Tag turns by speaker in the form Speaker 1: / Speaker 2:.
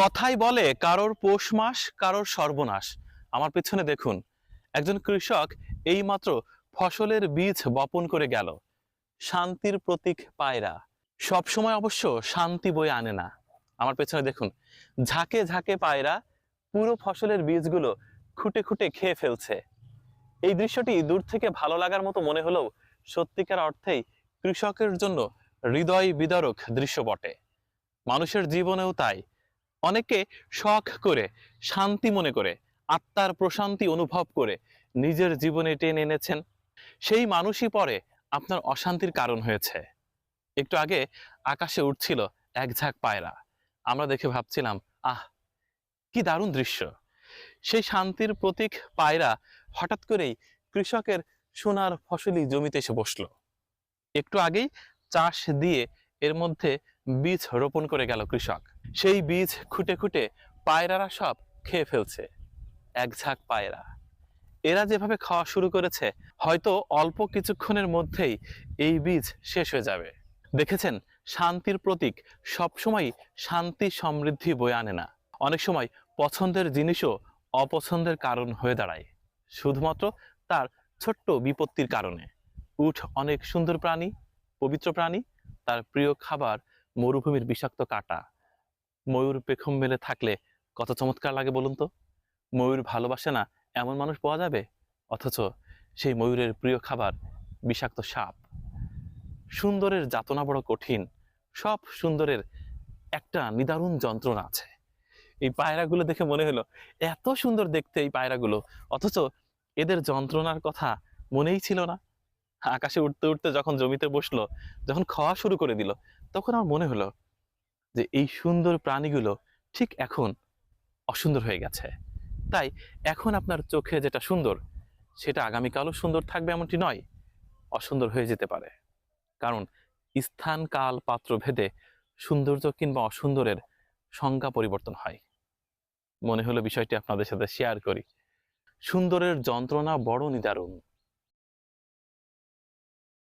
Speaker 1: কথাই বলে কারোর পৌষ মাস, কারোর সর্বনাশ। আমার পেছনে দেখুন, একজন কৃষক এইমাত্র ফসলের বীজ বপন করে গেল। শান্তির প্রতীক পায়রা। সব সময় অবশ্য শান্তি বই আনে না। আমার পেছনে দেখুন, ঝাঁকে ঝাঁকে পায়রা পুরো ফসলের বীজগুলো খুঁটে খুঁটে খেয়ে ফেলছে। এই দৃশ্যটি দূর থেকে ভালো লাগার মতো মনে হলেও সত্যিকার অর্থেই কৃষকের জন্য হৃদয় বিদারক দৃশ্য বটে। মানুষের জীবনেও তাই। অনেকে শখ করে, শান্তি মনে করে, আত্মার প্রশান্তি অনুভব করে নিজের জীবনে টেনে এনেছেন। সেই মানুষই পরে আপনার অশান্তির কারণ হয়েছে। একটু আগে আকাশে উঠছিল এক ঝাঁক পায়রা। আমরা দেখে ভাবছিলাম, আহ, কি দারুণ দৃশ্য। সেই শান্তির প্রতীক পায়রা হঠাৎ করেই কৃষকের সোনার ফসলি জমিতে এসে বসল। একটু আগেই চাষ দিয়ে এর মধ্যে বীজ রোপণ করে গেল কৃষক। সেই বীজ খুঁটে খুঁটে পায়রারা সব খেয়ে ফেলছে। এক ঝাঁক পায়রা। এরা যেভাবে খাওয়া শুরু করেছে, হয়তো অল্প কিছুক্ষণের মধ্যেই এই বীজ শেষ হয়ে যাবে। দেখেছেন, শান্তির প্রতীক সবসময় শান্তি সমৃদ্ধি বয়ে আনে না। অনেক সময় পছন্দের জিনিসও অপছন্দের কারণ হয়ে দাঁড়ায়। শুধুমাত্র তার ছোট্ট বিপত্তির কারণে। উঠ অনেক সুন্দর প্রাণী, পবিত্র প্রাণী, তার প্রিয় খাবার মরুভূমির বিষাক্ত কাটা। ময়ূর পেখম মেলে থাকলে কত চমৎকার লাগে বলুন তো? ময়ূর ভালোবাসে না এমন মানুষ পাওয়া যাবে? অথচ সেই ময়ূরের প্রিয় খাবার বিষাক্ত সাপ। সুন্দরের যাতনা বড় কঠিন, সব সুন্দরের একটা নিদারুণ যন্ত্রণা আছে। এই পায়রাগুলো দেখে মনে হলো, এত সুন্দর দেখতে এই পায়রাগুলো, অথচ এদের যন্ত্রণার কথা মনেই ছিল না। আকাশে উঠতে উঠতে যখন জমিতে বসল, যখন খাওয়া শুরু করে দিল, তখন আমার মনে হলো যে এই সুন্দর প্রাণীগুলো ঠিক এখন অসুন্দর হয়ে গেছে। তাই এখন আপনার চোখে যেটা সুন্দর, সেটা আগামীকালও সুন্দর থাকবে এমনটি নয়, অসুন্দর হয়ে যেতে পারে। কারণ স্থান, কাল পাত্র ভেদে সৌন্দর্য কিংবা অসুন্দরের সংজ্ঞা পরিবর্তন হয়। মনে হলো বিষয়টি আপনাদের সাথে শেয়ার করি। সুন্দরের যন্ত্রণা বড় নিদারুণ।